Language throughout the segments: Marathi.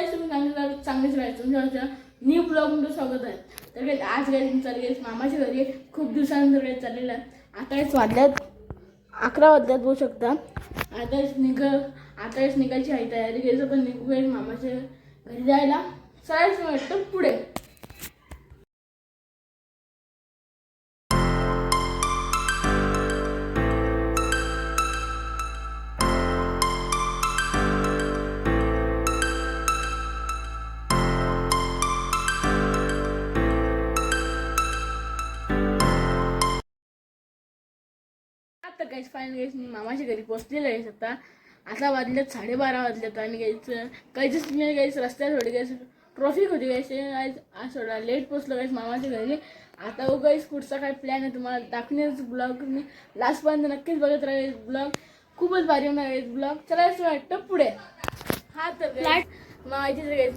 काही तुम्ही सांगितलं चांगलेच राहायचं. तुमच्या न्यू ब्लॉगमध्ये स्वागत आहे. तर काही आज काही चालले मामाच्या घरी खूप दिवसानंतर काही चाललेलं आहे. आता वाजल्यात अकरा वाजल्यात बघू शकता. आताच निघ आताच निघायची आहे तयारी. घ्यायचं पण निघू काही मामाच्या घरी जायला. चालायचं वाटतं पुढे. आता काहीच फायनल काहीच मी मामाच्या घरी पोचलेलं आहे आता आता वाजल्यात साडेबारा वाजल्यात आणि काहीच काहीच मी काहीच रस्त्यात थोडी काही ट्रॉफिक होती काहीच आज आज थोडा लेट पोचलो काहीच मामाच्या घरी. आता हो काहीच पुढचा काय प्लॅन आहे तुम्हाला दाखवण्याचा ब्लॉग मी लास्टपर्यंत नक्कीच बघत राहील ब्लॉग खूपच भारी होणार आहे ब्लॉग चला असं वाटतं पुढे. हा तर मामाच्या घरी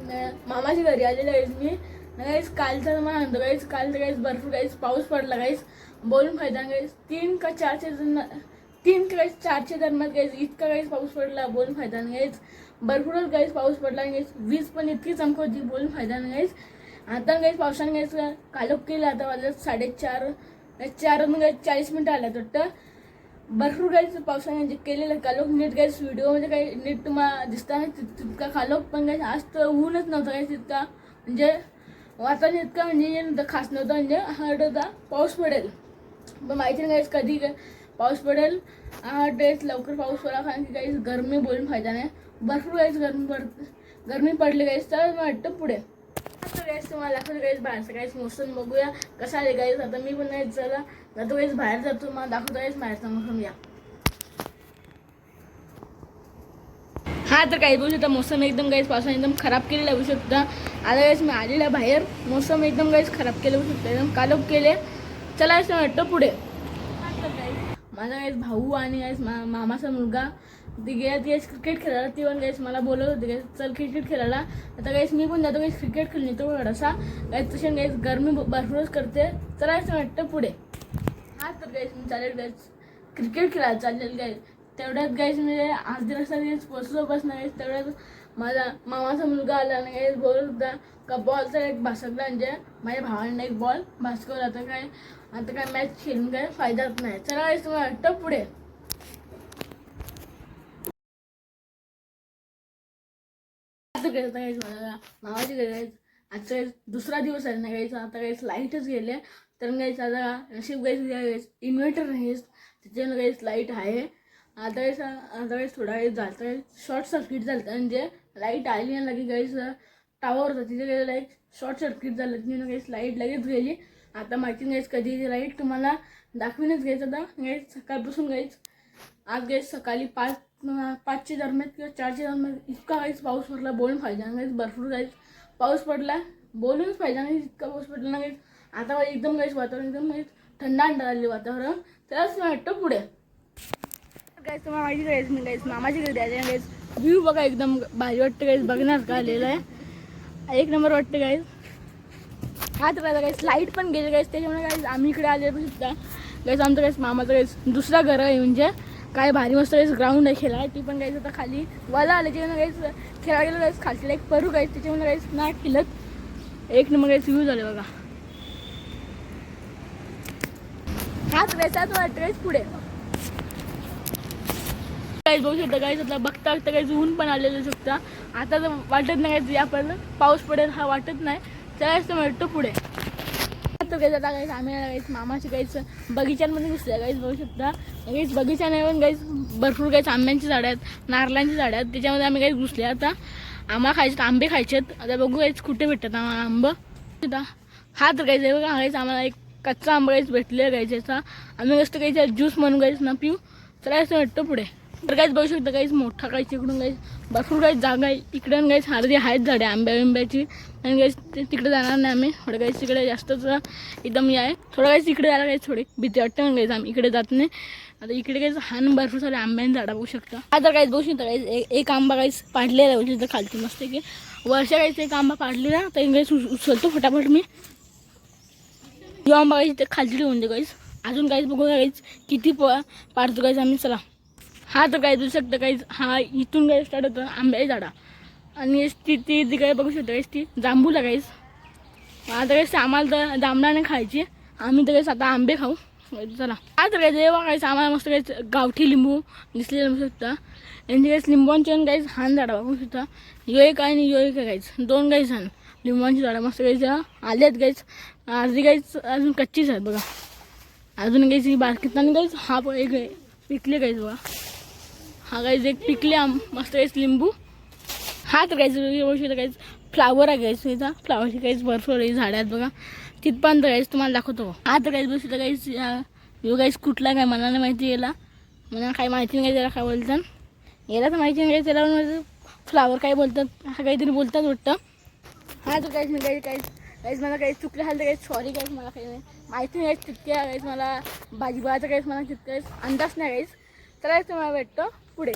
मामाच्या घरी आलेलं आहे मी. काहीच कालचा मला म्हणतो काहीच काल तर काहीच भरपूर काहीच पाऊस पडला काहीच बोलून फायदा नाही तीन का चारच्या दरम्यान तीन का काहीच चारच्या दरम्यान काहीच इतका काहीच पाऊस पडला बोलून फायदा नाही भरपूरच काहीच पाऊस पडला आणि वीज पण इतकी चमकवती बोलून फायदा नाही आता काहीच पावसाने काहीच कालोख केलं आता माझं साडेचार चार काही चाळीस मिनटं आल्या वाटतं. भरपूर काही पावसाने म्हणजे केलेलं कालोख नीट काही व्हिडिओमध्ये काही नीट तुम्हाला दिसताना तितका कालोख पण काही आज तर ऊनच नव्हतं काही तितका म्हणजे वातावरण इतका म्हणजे खास नव्हतं म्हणजे हर्ट होता पाऊस पडेल. पण माहिती नाही काही कधी पाऊस पडेल. हा ड्रेस लवकर पाऊस पडला कारण की काही गरमी बोलून फायदा नाही. भरपूर काहीच गरमी पड गरमी पडली काहीच तर वाटतं पुढे. आता तुम्हाला दाखवलं काहीच बाहेरचं काहीच मोसम बघूया कसा आहे काहीच आता मी पण नाही चला. जातो काहीच बाहेर जातो मला दाखवतो काहीच बाहेरचा मोसम या. हा तर काही बघू शकता मोसम एकदम काहीच पावसाने एकदम खराब केलेला बघू शकता. आता काहीच मी आलेला बाहेर. मोसम एकदम काहीच खराब केलं बघू शकता. एकदम कालोख केले. चला असं वाटतं पुढे. माझा गायस भाऊ आणि गायस मा मामाचा मुलगा. ती गेला ती क्रिकेट खेळायला ती पण गायस मला बोलत होती काही चल क्रिकेट खेळायला. आता काहीच मी पण जातो काहीच क्रिकेट खेळून येतो थोडासा. काहीच तसे काहीच गरमी भरपूरच करते. चला असं वाटतं पुढे. हा तर काहीच मी चालेल गाईस क्रिकेट खेळायला चालेल काय तेवढ्यात काहीच म्हणजे आज दिवस काहीच पोचलो बस नाही तेवढ्यात माझा मामाचा मुलगा आला आणि काहीच बोलत होता का बॉलचा एक भासकला म्हणजे माझ्या भावाने एक बॉल भासकवला आता काय? आता काय मॅच खेळून काय फायदाच नाही. चला काहीच तुम्हाला वाटतं पुढे? मला मामाची गरज आजचा दुसरा दिवस आहे ना काहीच आता काहीच लाईटच गेले. तर काहीच आता नशीब काहीच इन्व्हर्टर नाही त्याच्यानं काहीच लाइट आहे. आता अदरवाईज आता थोडा वेळ झालं शॉर्ट सर्किट झालं म्हणजे लाइट आली ना लगे गाईस टावर होता तिथे गेलं लाइट शॉर्ट सर्किट झालं. तिने गाईस लाइट लगेच गेली. आता माहिती गाईस कधी ती लाइट तुम्हाला दाखवूनच घ्यायचं आता. गाईस सकाळपासून काहीच आज गाईस सकाळी पाच पाचच्या दरम्यान किंवा चारच्या दरम्यान इतका काहीच पाऊस पडला बोलून फायदा नाही भरपूर काहीच पाऊस पडला बोलूनच फायदा नाही इतका पाऊस पडला ना काहीच आता एकदम काहीच वातावरण एकदम काहीच थंड अंडा झाले वातावरण. त्यालाच मी वाटतं पुढे काहीच तुम्हाला माहिती काहीच मी काहीच मामाची घरी द्यायचे व्ह्यू बघा एकदम भारी वाटतं गाईस बघणार का आलेलं आहे. एक नंबर वाटतं गाईस हा तर गाईस लाइट पण गेली गाईस त्याच्यामुळे गाईस आम्ही इकडे आले पण सुद्धा. गाईस आमचं गाईस मामाचं गाईस दुसरा घर आहे म्हणजे काय भारी मस्त गाईस ग्राउंड आहे खेळायला. ती पण गाईस आता खाली वाला आले. त्याच्यामुळे गाईस खेळायला गेलं गाईस खालची एक परू गाईस त्याच्यामुळे काहीच नाही खेळत एक नंबर गाईस व्ह्यू झाले बघा. हाच काहीच वाटतं गाईस पुढे. गाईज बघू शकता गाईज आता बघता बघता काही ऊन पण आलेलं शकता आता तर वाटत नाही काही आपण पाऊस पडेल हा वाटत नाही. चलायच तर वाटतो पुढे. तर काही आता काहीच आम्ही काहीच मामाची काहीच बगीच्यांमध्ये घुसल्या काहीच बघू शकता. काहीच बगीचा नाही पण काहीच भरपूर काहीच आंब्यांची झाडं आहेत नारळांची झाडं आहेत. त्याच्यामध्ये आम्ही काहीच घुसले आता. आंबा खायचे आंबे खायचे आहेत. आता बघू काहीच कुठे भेटतात आम्हाला आंब. हा तर काहीच आहे बघा काहीच आम्हाला एक कच्चा आंबा काहीच भेटले काहीचा आम्ही कसं काहीच ज्यूस म्हणून काहीच ना पिऊ. चला असं वाटतं पुढे. तर काहीच बघू शकता काहीच मोठा काहीच इकडून काहीच भरपूर काही जागा आहे. इकडं काहीच हारदी आहेत झाडे आंब्या बिंब्याची. आणि काहीच ते तिकडे जाणार नाही आम्ही. थोडं काहीच तिकडे जास्तच एकदम हे आहे. थोडं काहीच इकडे जायला काहीच थोडी भीती वाटते म्हणून काहीच आम्ही इकडे जात नाही. आता इकडे काहीच हान भरपूर सारे आंब्याने झाडं बघू शकता. आता काहीच बघू शकता काहीच एक- एक आंबा काहीच पाडलेला बघू शकता खालती मस्त की वर्षा काहीच एक आंबा पाडलेला तर काहीच उचलतो फटाफट मी. जो आंबा काहीच ते खालती होऊन दे काहीच अजून काहीच बघू काहीच किती प पाडतो काहीच आम्ही चला. हा तर काय दिसू शकतं काहीच हा इथून काही स्टार्ट होतं आंब्याची झाडा. आणि एस ती ती ती काय बघू शकतो एस ती जांभू लागायच आता गाईस आम्हाला तर जांभळा नाही खायची. आम्ही तर गाईस आता आंबे खाऊ. चला. आता काय जेव्हा काहीच आम्हाला मस्त काही गावठी लिंबू दिसलेलं बघू शकता. यांची काहीच लिंबांचे काहीच हान झाडा बघू शकता. यो एक आहे आणि यो एक आहे काहीच दोन काहीच हान. लिंबांची झाडं मस्त काहीच आलेत काहीच अर्धी काहीच अजून कच्चीच आहेत बघा. अजून काहीच बारकीत आणि काहीच हा एक आहे. पिकले काहीच बघा. हा गाईज एक पिकले आम मस्त काहीच लिंबू. हा तर काहीच काहीच फ्लावर आहे काहीच इथं. फ्लावरची काहीच भरपूर आहे झाडात आहेत बघा. तिथपर्यंत काहीच तुम्हाला दाखवतो. हा तर काहीच बघू तर काहीच यो काहीच कुठला काय मला नाही माहिती याला. मला काही माहिती नाही त्याला काय बोलतात. याला तर माहिती नाही त्याला माझं फ्लावर काय बोलतात असं काहीतरी बोलतात वाटतं. हा तर काहीच नाही काही काहीच काहीच मला काही चुकलं झालं तर काही सॉरी काहीच मला काही नाही. माहिती नाही तितक्या काहीच मला भाजीपालाचं काहीच मला तितकं अंदाज नाही काहीच तर तुम्हाला भेटतो. पुढे.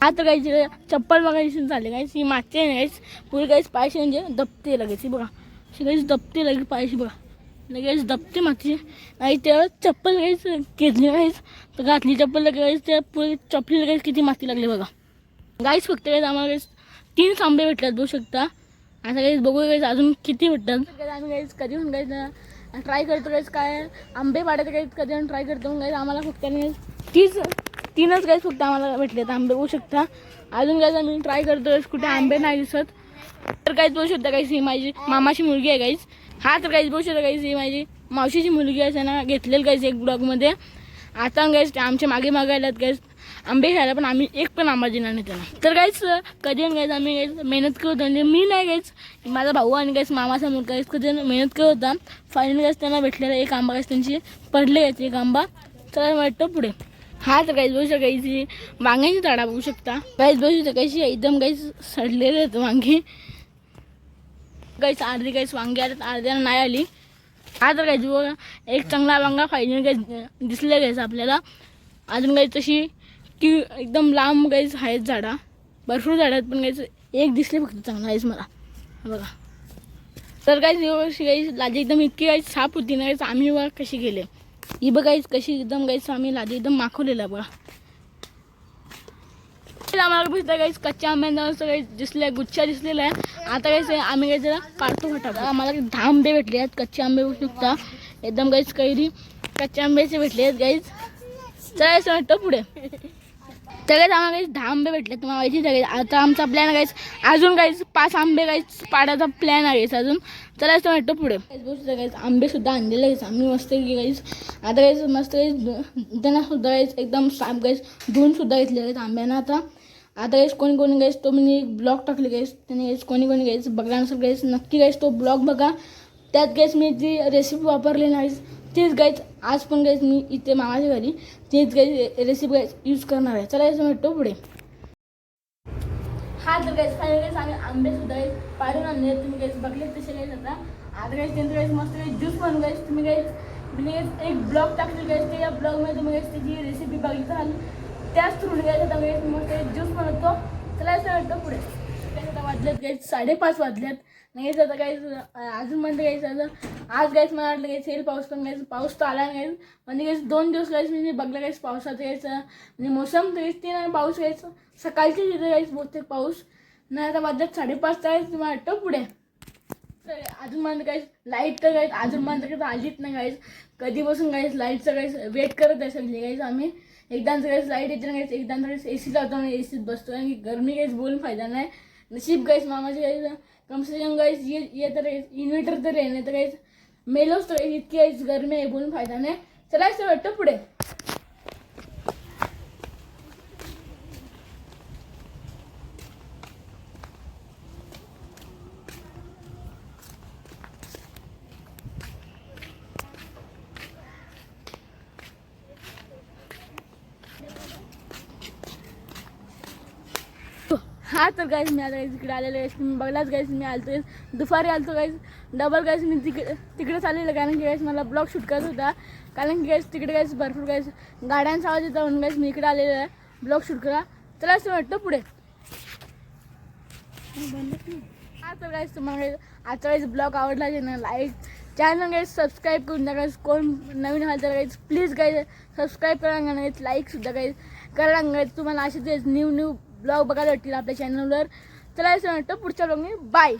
आता तर काही चप्पल बघायची चालले काहीच ही मागची आहे काहीच पुढे काहीच पायशी म्हणजे दबते लगेच ही बघा. अशी काहीच दपते लगेच पायशी बघा. लगेच दबते मागची. आणि तेव्हा चप्पल काहीच घेतली काहीच तर घातली चप्पल लगेच त्या पुढे चपली लगेच किती माती लागली बघा. गाईच फक्त काहीच आम्हाला काहीच तीन आंबे भेटतात बघू शकता. आता काहीच बघू काहीच अजून किती भेटतात. आम्ही काहीच कधी पण काहीच ट्राय करतो काहीच काय आंबे पाडायचं काहीच कधी पण ट्राय करतो. काहीच आम्हाला फक्त तीच तीनच काहीच फक्त आम्हाला भेटलेत आंबे होऊ शकता. अजून काहीच आम्ही ट्राय करतो कुठे आंबे नाही दिसत. तर काहीच बघू शकता काहीच ही माझी मामाची मुलगी आहे काहीच हा तर काहीच बघू शकता काहीच ही माझी मावशीची मुलगी आहे त्यांना घेतलेलं काहीच एक ब्लॉगमध्ये आता काहीच आमच्या मागे मागायलात गाईस आंबे खायला पण आम्ही एक पण आंबा देणार नाही त्यांना. तर काहीच कधी काहीच आम्ही काहीच मेहनत करत होतो म्हणजे मी नाही गायच माझा भाऊ आणि काहीच मामाचा मुलगा काहीच कधी मेहनत करत होता. फायनल काहीच त्यांना भेटलेला एक आंबा काहीच त्यांची पडले गायचे एक आंबा. तर वाटतं पुढे. हा तर काहीच बघू शकता काहीची वांग्याची झाडा बघू शकता. काहीच बघू शकता काहीशी एकदम काहीच सडलेले आहेत वांगे. काहीच अर्धी काहीच वांगे आले अर्ध्याला नाही आली. हा तर काहीच बघा एक चांगला वांगा फायनल काही दिसले काहीच आपल्याला. अजून काही तशी की एकदम लांब काहीच आहेत झाडा. भरपूर झाडं आहेत पण काहीच एक दिसले फक्त चांगला आहेच मला. बघा. तर काहीच काही लाजी एकदम इतकी काही साप होती ना काहीच आम्ही बघा कशी गेले ही बघायच कशी एकदम गाईस आम्ही लादी एकदम माखवलेला बघा. आम्हाला पुसतं गाईस कच्च्या आंब्यांचा असं काही गुच्छा दिसलेला आहे. आता काहीच आम्ही काही जरा काढतो फटाफट. आम्हाला दहा आंबे भेटले आहेत कच्चे आंबे बघू शकता. एकदम गाईस कैरी कच्च्या आंब्याचे भेटले आहेत चड असं वाटतं पुढे. सगळेच आम्हाला काही दहा आंबे भेटले तुम्हाला माहिती सगळे आता आमचा प्लॅन काहीच अजून काहीच पाच आंबे काहीच पाडायचा प्लॅन आहे अजून. तर असं वाटतं पुढे. काहीच आंबेसुद्धा आणलेले काहीच आम्ही मस्त की काहीच आता काहीच मस्त काहीच त्यांना सुद्धा काहीच एकदम साप काहीच धुवूनसुद्धा घेतलेले आहेत आंब्यांना आता. आता काहीच कोणी कोणी गाईस तो मी ब्लॉग टाकले गाईस त्याने गाईस कोणी कोणी गाईस बघण्यानुसार गाईस नक्की गाईस तो ब्लॉग बघा. त्यात गाईस मी जी रेसिपी वापरली नाही तीच गाईच आज पण गाईच मी इथे मामाच्या घरी. तीच गाईज रेसिपी गाईस यूज करणार आहे. चला याचं भेटतो पुढे. हा तर गाईस फायनल गाईस आम्ही आंबे सुद्धा गाईस पाडून आणले. तुम्ही गाईस बघले तसे गाईस आता. आता गाईस त्यांचं गाईस मस्त गाईस ज्यूस बनवून गाईस तुम्ही गाईस मी एक ब्लॉग टाकले गाईस त्या ब्लॉगमध्ये तुम्ही गाईस त्याची रेसिपी बघितली त्याच थ्रू गाईस आता गाईस मस्त ज्यूस बनवतो. चला याचं भेटतो पुढे. आता वाजलेत गाईस साडेपाच वाजलेत. नाही आता काहीच अजून म्हणते काहीच आता आज काहीच मला वाटलं काहीच येईल पाऊस पण काहीच पाऊस तर आला नाही. म्हणजे काहीच दोन दिवस काहीच म्हणजे बघलं काहीच पावसाचं काहीच म्हणजे मोसम काहीच ते नाही पाऊस काहीच सकाळची तिथे काहीच बहुतेक पाऊस. नाही आता वाजल्यात साडेपाच तर मला वाटतं पुढे? तर अजून म्हणते काहीच लाइट तर काहीच अजून म्हणतं काही आलीच नाही काहीच कधीपासून काहीच लाईटचं काहीच वेट करत आहे सगळी काहीच आम्ही. एकदा सगळेच लाइट येते ना काहीच एकदा काहीच ए सी लावतो आणि ए सीत बसतो आणि गरमी काहीच बोलून फायदा नाही. नशीब गाईस मामाचे गाईस कम से कम गाईस ये ये तर इन्व्हर्टर तर आहे नाही तर गाईस मेलोच तर इतकी काहीच गरमी आहे बोलून फायदा नाही. चला असं वाटतं पुढे. हा तर गाईस मी आता गाईस इकडे आलेलो आहे. तुम्ही बघलाच गाईस मी आलतो दुपारी आलतो गाईस डबल गाईस मी तिकडे तिकडेच आलेलं कारण की गाईस मला ब्लॉग शूट करत होता. कारण की गाईस तिकडे गाईस भरपूर गाईस गाड्यांचा आवाज येतो म्हणून गाईस मी इकडे आलेलो आहे. ब्लॉग शूट करा. चला असं वाटतं पुढे. हा तर गाईस तुम्हाला आजचा गाईस ब्लॉग आवडला असेल ना लाईक चॅनल गाईस सबस्क्राईब करून द्या गाईस कोण नवीन आलं तर गाईस प्लीज गाईस सबस्क्राईब करा गाईस लाईकसुद्धा गाईस करा गाईस तुम्हाला असेच न्यू न्यू ब्लॉग बघायला भेटतील आपल्या चॅनलवर चला असं वाटतं पुढच्या ब्लॉगने बाय